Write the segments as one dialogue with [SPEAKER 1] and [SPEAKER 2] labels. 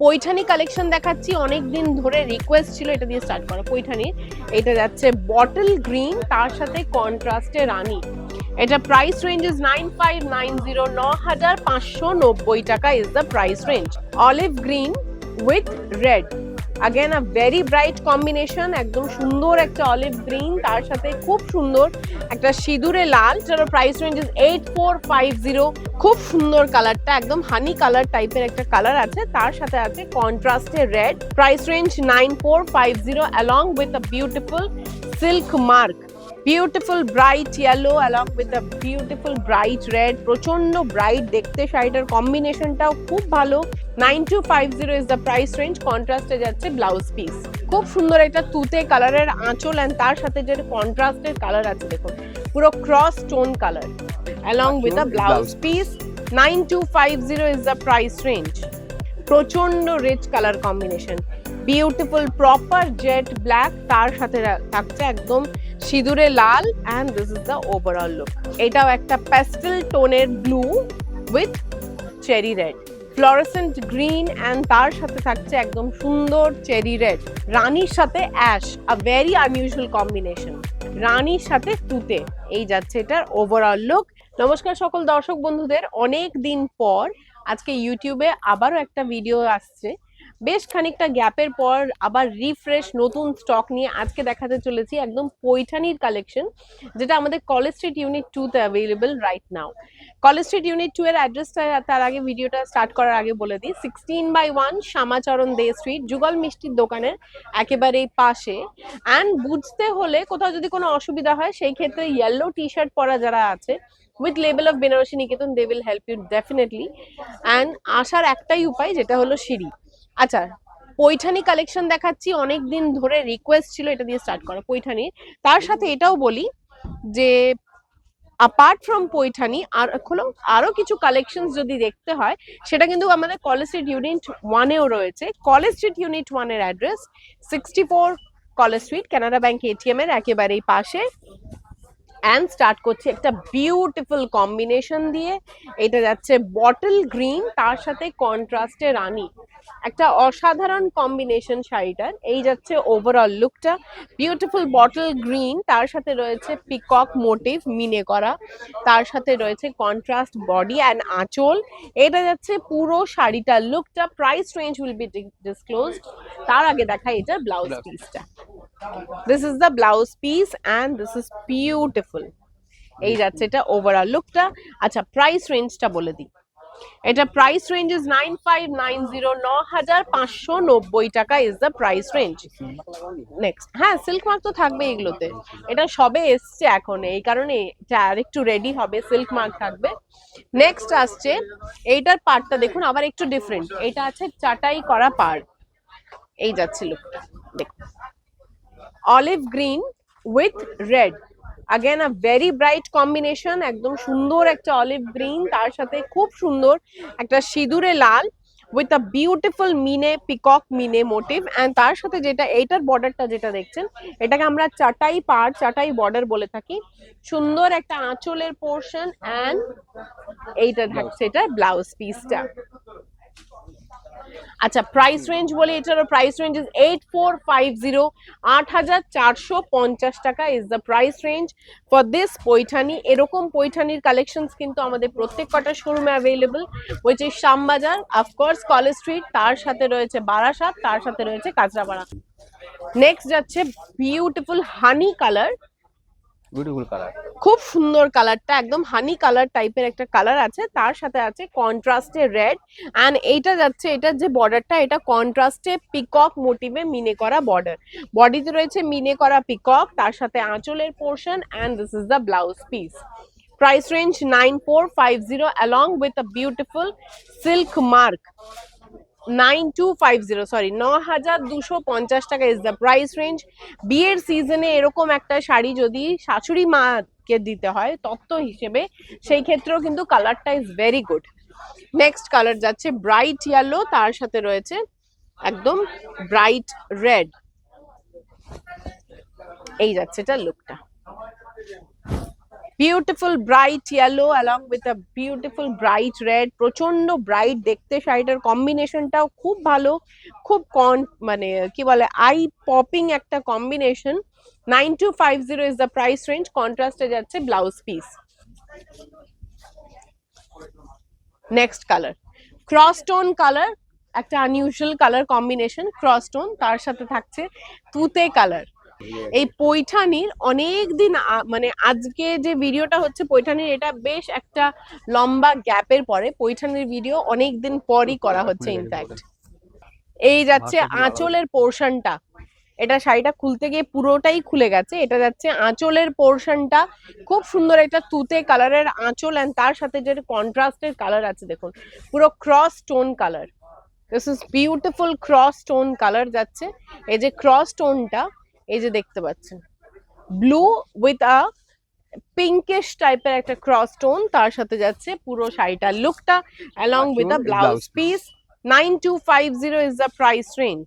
[SPEAKER 1] Paithani collection দেখাচ্ছি। অনেক দিন ধরে রিকোয়েস্ট ছিল এটা দিয়ে স্টার্ট করা। পৈঠানি এটা যাচ্ছে বটল গ্রিন তার সাথে কন্ট্রাস্টে রানি। এটা price range is nine five nine zero ন হাজার পাঁচশো নব্বই টাকা is the price range olive green with red again a very bright combination একদম সুন্দর একটা অলিভ গ্রিন তার সাথে খুব সুন্দর একটা সিঁদুরে লাল, যার price range is eight four five zero খুব সুন্দর কালারটা একদম হানি কালার টাইপের একটা কালার আছে, তার সাথে আছে কন্ট্রাস্টে red price range nine four five zero along with a beautiful silk mark beautiful bright yellow along with a beautiful bright red প্রচণ্ড ব্রাইট দেখতে, শাড়িটার কম্বিনেশনটাও খুব ভালো। Nine two five zero is the price range কন্ট্রাস্টে যাচ্ছে blouse piece খুব সুন্দর একটা তুতে কালারের আঁচল অ্যান্ড তার সাথে যে কন্ট্রাস্টের কালার আছে দেখুন পুরো cross tone colour along with a blouse piece nine two five zero is the price range প্রচণ্ড rich colour combination beautiful proper jet black তার সাথে থাকছে একদম সিঁদুরে লাল and this is the overall look এটাও একটা প্যাস্টেল টোনের blue with cherry red fluorescent green and তার সাথে থাকছে একদম সুন্দর চেরি রেড। রানীর সাথে ash a very unusual combination রানীর সাথে তুতে, এই যাচ্ছে এটার ওভারঅল লুক নমস্কার সকল দর্শক বন্ধুদের, অনেক দিন পর আজকে ইউটিউবে আবারও একটা ভিডিও আসছে। বেশ খানিকটা গ্যাপের পর আবার রিফ্রেশ নতুন স্টক নিয়ে আজকে দেখাতে চলেছি একদম পৈঠানির কালেকশন যেটা আমাদের কলেজ স্ট্রিট ইউনিট টুতে available right now college street unit two এর অ্যাড্রেসটা তার আগে ভিডিওটা স্টার্ট করার আগে বলে দিই। Sixteen by one Shyamacharan De street Jugal মিষ্টির দোকানের একেবারেই পাশে। অ্যান্ড বুঝতে হলে কোথাও যদি কোনো অসুবিধা হয়, সেই ক্ষেত্রে ইয়েলো টি শার্ট পরা যারা আছে with level of Benarasi Niketan they will help you definitely and আসার একটাই উপায়, যেটা হলো সিঁড়ি। আচ্ছা পৈঠানি কালেকশন দেখাচ্ছি অনেক দিন ধরে রিকোয়েস্ট ছিল এটা দিয়ে স্টার্ট করা পৈঠানি। তার সাথে এটাও বলি যে অ্যাপার্ট ফ্রম পৈঠানি, আর হলো আরও কিছু কালেকশনস যদি দেখতে হয়, সেটা কিন্তু আমাদের কলেজ স্ট্রিট ইউনিট ওয়ানেও রয়েছে। কলেজ স্ট্রিট ইউনিট ওয়ানের address sixty four college street Canada bank ATM এর একেবারেই পাশে। অ্যান্ড স্টার্ট করছে একটা বিউটিফুল কম্বিনেশন দিয়ে। এটা যাচ্ছে বটল গ্রিন তার সাথে কন্ট্রাস্টে রানি। একটা অসাধারণ কম্বিনেশন শাড়িটার। এই যাচ্ছে ওভারঅল লুকটা বিউটিফুল বটল গ্রিন তার সাথে রয়েছে পিকক মোটিভ মিনে করা। তার সাথে রয়েছে কন্ট্রাস্ট বডি অ্যান্ড আঁচল। এটা যাচ্ছে পুরো শাড়িটার লুকটা price range will be disclosed তার আগে দেখা এটা ব্লাউজ. পিসটা this is the blouse piece and this is beautiful এই যাচ্ছে এটা ওভারঅল লুকটা আচ্ছা প্রাইস রেঞ্জটা বলে দিই। এটা price range is nine five nine zero ন হাজার পাঁচশো নব্বই টাকা is the price range next হ্যাঁ সিল্ক মার্ক তো থাকবে এগুলোতে। এটা সবে এসছে এখন, এই কারণে এটা আরেকটু রেডি হবে সিল্ক মার্ক থাকবে। নেক্সট আসছে, এইটার পার্টটা দেখুন, আবার একটু ডিফারেন্ট এটা আছে চাটাই করা পার্ট এই যাচ্ছে লুকটা দেখুন olive green with red again a very bright combination একদম সুন্দর একটা অলিভ গ্রিন তার সাথে খুব সুন্দর একটা সিঁদুরে লাল উইথ আ বিউটিফুল মিনে পিকক মিনে মোটিভ অ্যান্ড তার সাথে যেটা, এইটার বর্ডারটা যেটা দেখছেন, এটাকে আমরা চাটাই পার চাটাই বর্ডার বলে থাকি। সুন্দর একটা আঁচলের পোর্শন অ্যান্ড এইটা থাকছে, এটা ব্লাউজ পিসটা আচ্ছা প্রাইস রেঞ্জ বলে এটারও price range is eight four five zero আট হাজার চারশো পঞ্চাশ টাকা is the price range for this Paithani. এরকম পৈঠানির কালেকশনস কিন্তু আমাদের প্রত্যেক কটা শোরুমে available which is Shyambazar of course college street তার সাথে রয়েছে বারাসাত, তার সাথে রয়েছে কাঁচরাপাড়া। নেক্সট যাচ্ছে beautiful honey colour
[SPEAKER 2] beautiful colour
[SPEAKER 1] খুব সুন্দর কালারটা, একদম হানি কালার টাইপের একটা কালার আছে। তার সাথে আছে কন্ট্রাস্টে রেড। অ্যান্ড এইটা যাচ্ছে এটার যে বর্ডারটা, এটা কন্ট্রাস্টে পিকক মোটিভে মিনে করা বর্ডার। বডিতে রয়েছে মিনে করা পিকক, তার সাথে আঁচলের portion, and this is the blouse piece. Price range nine four five zero, along with a beautiful silk mark. Nine two five zero sorry ন হাজার দুশো পঞ্চাশ টাকা ইজ দ্য প্রাইস রেঞ্জ বিয়ের সিজনে এরকম একটা শাড়ি যদি শাশুড়ি মাকে দিতে হয়, তত্ত্ব হিসেবে সেই ক্ষেত্রেও কিন্তু কালারটা is very good next colour যাচ্ছে ব্রাইট ইয়েলো তার সাথে রয়েছে একদম ব্রাইট রেড এই যাচ্ছে এটা লুকটা beautiful bright yellow along with a beautiful bright red প্রচণ্ড ব্রাইট দেখতে। শাড়িটার কম্বিনেশনটাও খুব ভালো, খুব কন মানে কি বলে আই পপিং একটা combination nine two five zero is the price range কন্ট্রাস্টে যাচ্ছে blouse piece next colour cross tone colour একটা unusual colour combination cross tone তার সাথে থাকছে তুতে কালার এই পৈঠানির অনেক দিন মানে আজকে যে ভিডিওটা হচ্ছে পৈঠানির এটা বেশ একটা লম্বা গ্যাপের পরে পৈঠানির ভিডিও অনেক দিন পরই করা হচ্ছে ইনফ্যাক্ট এই যাচ্ছে আঁচলের পোর্শনটা। এটা শাড়িটা খুলতে গিয়ে পুরোটাই খুলে গেছে। এটা যাচ্ছে আঁচলের পোর্শনটা। খুব সুন্দর একটা তুতে কালারের আঁচল অ্যান্ড তার সাথে যে কন্ট্রাস্টের কালার আছে দেখুন। পুরো cross tone colour this is beautiful cross tone colour যাচ্ছে। এই যে ক্রস টোনটা এই যে দেখতে পাচ্ছেন। ব্লু উইথ আ পিঙ্কিশ টাইপের একটা ক্রস টোন তার সাথে যাচ্ছে পুরো শাড়িটার লুকটা along with a blouse piece nine two five zero is the price range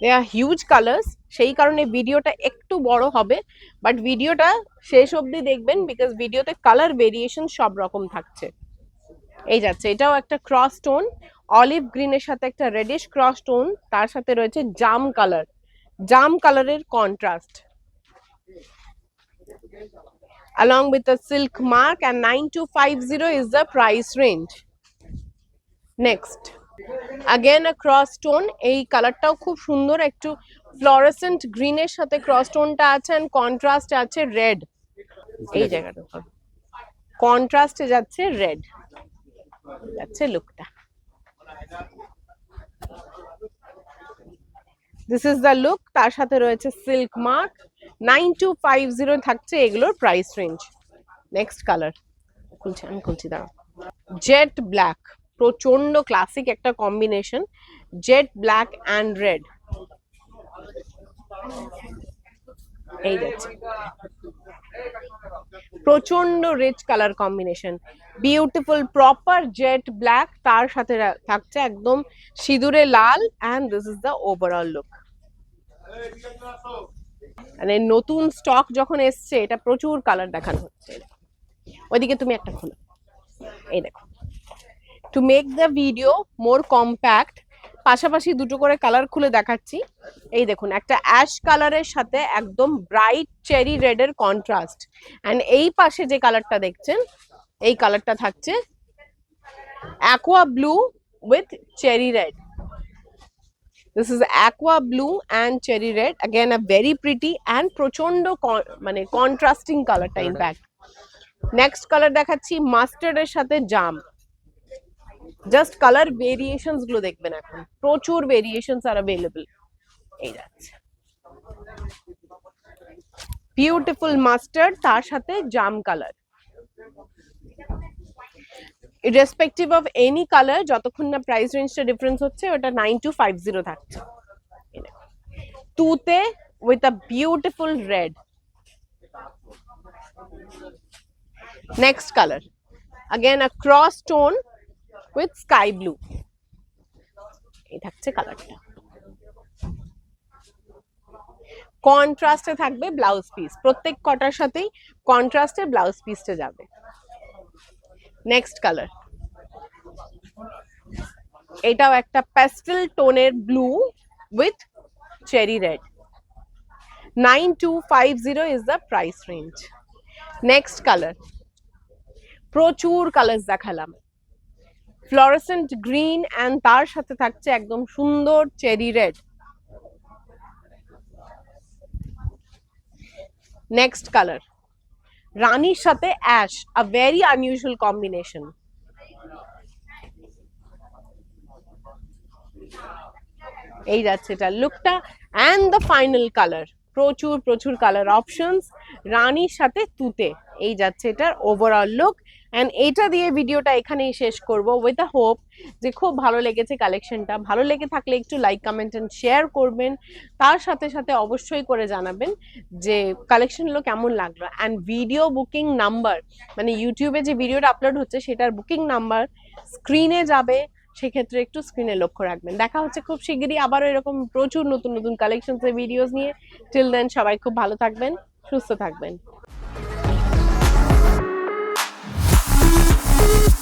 [SPEAKER 1] they are huge colours সেই কারণে ভিডিওটা একটু বড় হবে বাট ভিডিওটা শেষ অবধি দেখবেন বিকজ ভিডিওতে কালার ভেরিয়েশন সব রকম থাকছে। এই যাচ্ছে এটাও একটা ক্রস টোন অলিভ গ্রিনের সাথে একটা রেডিশ ক্রস টোন তার সাথে রয়েছে জাম কালার জাম কালারের contrast along with the silk mark and 9250 is the price range. Next. Again a cross tone. এই কালারটাও খুব সুন্দর একটু ফ্লোরেসেন্ট গ্রিনের সাথে ক্রস টোনটা আছে এন্ড কন্ট্রাস্ট আছে রেড এই জায়গাটা কন্ট্রাস্টে যাচ্ছে রেড যাচ্ছে লুকটা দিস ইজ দ্য লুক তার সাথে রয়েছে silk mark nine two five zero থাকছে এগুলোর প্রাইস রেঞ্জ নেক্সট কালার খুলছি, আমি খুলছি, দাঁড়াও। জেট ব্ল্যাক প্রচণ্ড ক্লাসিক একটা combination jet black and red এই যাচ্ছে প্রচণ্ড rich colour combination beautiful proper jet black তার সাথে থাকছে একদম সিঁদুরে লাল and this is the overall look মানে নতুন স্টক যখন এসছে, এটা প্রচুর কালার দেখানো হচ্ছে। ওইদিকে তুমি একটা খোলো। এই দেখো। To make the video more compact পাশাপাশি দুটো করে কালার খুলে দেখাচ্ছি। এই দেখুন, একটা অ্যাশ কালারের সাথে একদম ব্রাইট চেরি রেডের কন্ট্রাস্ট অ্যান্ড এই পাশে যে কালারটা দেখছেন এই কালারটা থাকছে। Aqua blue with cherry red this is aqua blue and cherry red again a very pretty and প্রচণ্ড মানে কন্ট্রাস্টিং কালারটা ইনফ্যাক্ট নেক্সট কালার দেখাচ্ছি মাস্টার্ডের সাথে জাম জাস্ট কালার ভেরিয়েশনসগুলো দেখবেন এখন। প্রচুর ভেরিয়েশনস আর অ্যাভেলেবল এই যাচ্ছে। বিউটিফুল মাস্টার্ড তার সাথে জাম colour irrespective of any colour যতক্ষণ না প্রাইস রেঞ্জটা ডিফারেন্স হচ্ছে, ওটা নাইন টু ফাইভ জিরো থাকছে। তুতে with a beautiful red next colour again, a cross tone with sky blue এই থাকছে কালারটা কন্ট্রাস্টে থাকবে ব্লাউজ পিস প্রত্যেক কটার সাথেই কন্ট্রাস্টে ব্লাউজ পিসটা যাবে। নেক্সট কালার এটাও একটা প্যাস্টেল টোনের blue with cherry red nine two five zero is the price range next colour প্রচুর কালার্স দেখালাম। ফ্লোরেসেন্ট গ্রিন অ্যান্ড তার সাথে থাকছে একদম সুন্দর চেরি রেড নেক্সট কালার রানীর সাথে ash a very unusual combination এই যাচ্ছে এটা লুকটা অ্যান্ড দ্য ফাইনাল কালার প্রচুর প্রচুর কালার অপশনস রানীর সাথে তুতে, এই যাচ্ছে এটার ওভারঅল লুক অ্যান্ড এটা দিয়ে ভিডিওটা এখানেই শেষ করব উইথ আ হোপ যে খুব ভালো লেগেছে কালেকশনটা ভালো লেগে থাকলে একটু লাইক কমেন্ট অ্যান্ড শেয়ার করবেন। তার সাথে সাথে অবশ্যই করে জানাবেন যে কালেকশনগুলো কেমন লাগল। অ্যান্ড ভিডিও বুকিং নাম্বার মানে ইউটিউবে যে ভিডিওটা আপলোড হচ্ছে সেটার বুকিং নাম্বার স্ক্রিনে যাবে। সেক্ষেত্রে একটু স্ক্রিনে লক্ষ্য রাখবেন। দেখা হচ্ছে খুব শিগগিরই আবারও এরকম প্রচুর নতুন নতুন কালেকশনসের ভিডিওস নিয়ে। টিল দেন সবাই খুব ভালো থাকবেন, সুস্থ থাকবেন। দেখো